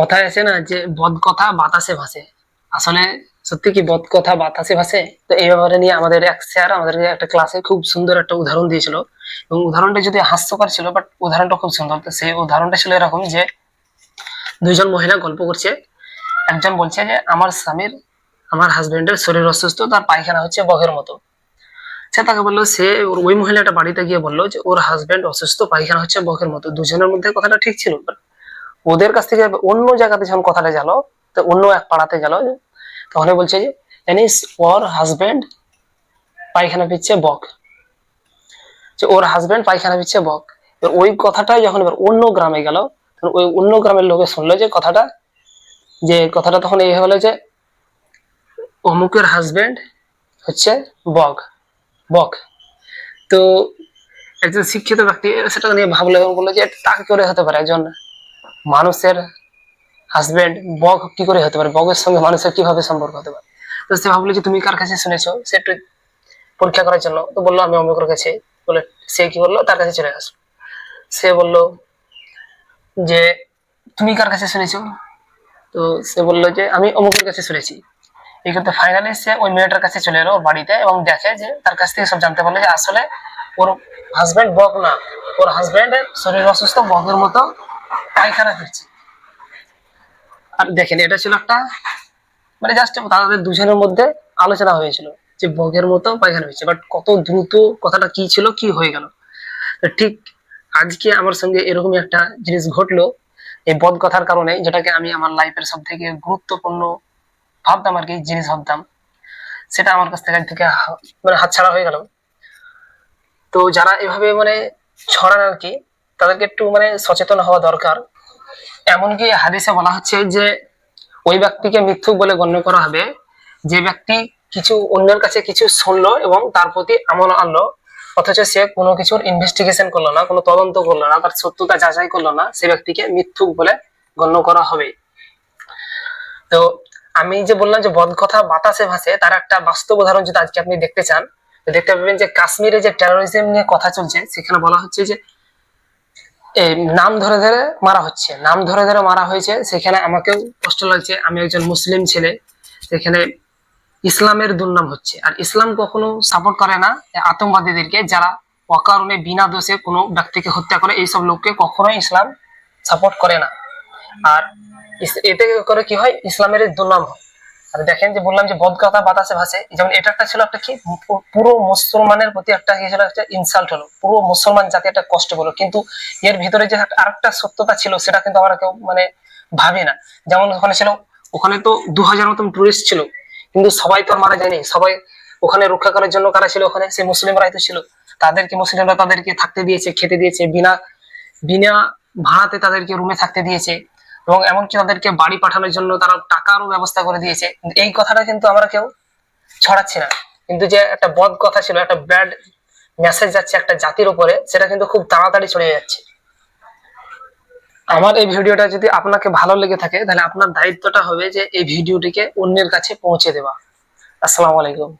কথায় আছে না যে বদ কথা বাতাসে ভাসে। আসলে সত্যি কি বদ কথা বাতাসে ভাসে? তো এই ব্যাপারে নিয়ে আমাদের এক স্যার আমাদেরকে একটা ক্লাসে খুব সুন্দর একটা উদাহরণ দিয়েছিল। এবং উদাহরণটা যদি হাস্যকর ছিল বাট উদাহরণটা খুব সুন্দর। তো সেই উদাহরণটা ছিল এরকম যে, দুইজন মহিলা গল্প করছে। একজন বলছে যে, আমার স্বামীর, আমার হাজবেন্ডের শরীর অসুস্থ, তার পায়খানা হচ্ছে বঘের মতো। সে তাকে বলল, সে ওর ওই মহিলাটা বাড়িতে গিয়ে বলল যে, ওর হাজবেন্ড অসুস্থ, পায়খানা হচ্ছে বঘের মতো। দুজনের মধ্যে কথাটা ঠিক ছিল, but ওদের কাছ থেকে অন্য জায়গাতে যখন কথাটা গেল, তো অন্য এক পাড়াতে গেল তখন বলছে যে জানিস ওর হাজবেন্ড পায়খানা পিচ্ছে বক? যে ওর হাজবেন্ড পায়খানা পিচ্ছে বক। এবার ওই কথাটাই যখন এবার অন্য গ্রামে গেল, তখন ওই অন্য গ্রামের লোকে শুনলো যে কথাটা যে কথাটা তখন এই হলো যে, অমুকের হাজবেন্ড হচ্ছে বক বক। তো একজন শিক্ষিত ব্যক্তি সেটা নিয়ে ভাবলো এবং বলল যে তাকে করে হতে পারে একজন মানুষের হাজবেন্ড বক কি করে হতে পারে? বগের সঙ্গে মানুষের কীভাবে সম্পর্ক হতে পারে? তো সে ভাবলো যে, তুমি কার কাছে শুনেছো? সে একটু পরীক্ষা করার জন্য তো বলল, আমি অমুকের কাছে। বলে সে কি করল তার কাছে চলে আসলো সে বলল যে, তুমি কার কাছে শুনেছো? তো সে বলল যে, আমি অমুকের কাছে শুনেছি। এই ক্ষেত্রে ফাইনালি সে ওই মেয়েটার কাছে চলে এলো ওর বাড়িতে এবং দেখে যে, তার কাছ থেকে সব জানতে পারল যে আসলে ওর হাজবেন্ড বক না। ওর হাজবেন্ডের শরীর অসুস্থ, বকের মতো পায়খানা ফিরছে আর দেখেন, এটা ছিল একটা মানে জাস্ট তাদের দুজনের মধ্যে আলোচনা হয়েছিল যে বগের মতো পায়খানা হয়েছে বাট কত দ্রুত কথাটা কি ছিল, কি হয়ে গেল। ঠিক আজকে আমার সঙ্গে এরকমই একটা জিনিস ঘটলো, এই বদ কথার কারণে, যেটাকে আমি আমার লাইফের সব থেকে গুরুত্বপূর্ণ ভাবতাম আর কি জিনিস ভাবতাম, সেটা আমার কাছ থেকে হা- মানে হাতছাড়া হয়ে গেল। তো যারা এভাবে মানে ছড়ান আর কি, তাদেরকে একটু মানে সচেতন হওয়া দরকার। এমনকি হাদিসে বলা হচ্ছে যে ওই ব্যক্তিকে মিথ্যুক বলে গণ্য করা হবে। যে ব্যক্তি কিছু অন্যের কাছে কিছু শুনলো এবং তার প্রতি আমল আনলো, অথচ সে কোনো কিছুর ইনভেস্টিগেশন করল না, কোনো তদন্ত করল না, তার সত্যতা যাচাই করল না, সে ব্যক্তিকে মিথ্যুক বলে গণ্য করা হবে। তো আমি যে বললাম যে বদ কথা বাতাসে ভাসে, তার একটা বাস্তব উদাহরণ যদি আজকে আপনি দেখতে চান দেখতে পাবেন যে কাশ্মীরে যে টেরোরিজম নিয়ে কথা চলছে, সেখানে বলা হচ্ছে যে নাম ধরে ধরে মারা হচ্ছে। নাম ধরে ধরে মারা হয়েছে। সেখানে আমাকেও কষ্ট লাগছে। আমি একজন মুসলিম ছেলে। সেখানে ইসলামের দুর্নাম হচ্ছে। আর ইসলাম কখনো সাপোর্ট করে না আতঙ্কবাদীদেরকে, যারা অকারণে বিনা দোষে কোনো ব্যক্তিকে হত্যা করে, এইসব লোককে কখনোই ইসলাম সাপোর্ট করে না। আর এতে করে কি হয়? ইসলামের দুর্নাম হয়। আর দেখেন যে বললাম যে বদকথা বাতাসে ভাসে যেমন এটা একটা ছিল একটা কি পুরো মুসলমানের প্রতি একটা কি ছিল একটা ইনসাল্ট হলো, পুরো মুসলমান জাতি একটা কষ্ট হলো কিন্তু এর ভিতরে যে আরেকটা সত্যতা ছিল, সেটা কিন্তু আমরা কেউ মানে ভাবি না। যেমন ওখানে ছিল, ওখানে তো দু হাজার মতন টুরিস্ট ছিল, কিন্তু সবাই তো মারা যায়নি। সবাই ওখানে রক্ষা করার জন্য কারা ছিল ওখানে? সে মুসলিমরাই তো ছিল। তাদেরকে মুসলিমরা তাদেরকে থাকতে দিয়েছে, খেতে দিয়েছে, বিনা বিনা ভাড়াতে তাদেরকে রুমে থাকতে দিয়েছে। এবং এমনকি তাদেরকে বাড়ি পাঠানোর জন্য তারা টাকারও ব্যবস্থা করে দিয়েছে। এই কথাটা কিন্তু আমরা কেউ ছড়াচ্ছি না। কিন্তু যে একটা বদ কথা ছিল, একটা ব্যাড মেসেজ যাচ্ছে একটা জাতির উপরে, সেটা কিন্তু খুব তাড়াতাড়ি ছড়িয়ে যাচ্ছে। আমার এই ভিডিওটা যদি আপনাকে ভালো লেগে থাকে, তাহলে আপনার দায়িত্বটা হবে যে এই ভিডিওটিকে অন্যের কাছে পৌঁছে দেওয়া। আসসালামু আলাইকুম।